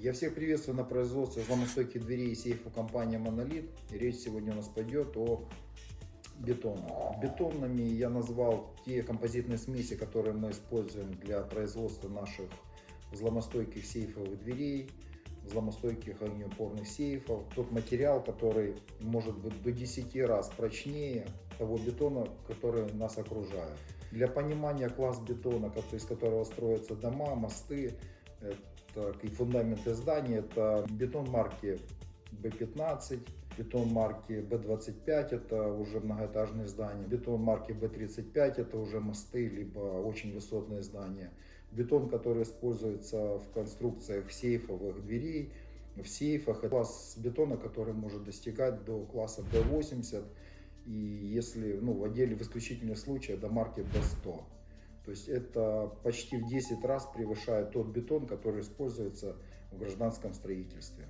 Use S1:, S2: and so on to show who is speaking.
S1: Я всех приветствую на производстве взломостойких дверей и сейфов компании. И речь сегодня у нас пойдет о бетонах. Бетонными я назвал те композитные смеси, которые мы используем для производства наших взломостойких сейфовых дверей, взломостойких огнеупорных сейфов. Тот материал, который может быть до 10 раз прочнее того бетона, который нас окружает. Для понимания класс бетона, из которого строятся дома, мосты, это и фундаменты зданий, это бетон марки B15, бетон марки B25, это уже многоэтажные здания, бетон марки B35, это уже мосты, либо очень высотные здания. Бетон, который используется в конструкциях сейфовых дверей, в сейфах, это класс бетона, который может достигать до класса B80, и если ну, в отделе в исключительных случаях до марки B100. То есть это почти в 10 раз превышает тот бетон, который используется в гражданском строительстве.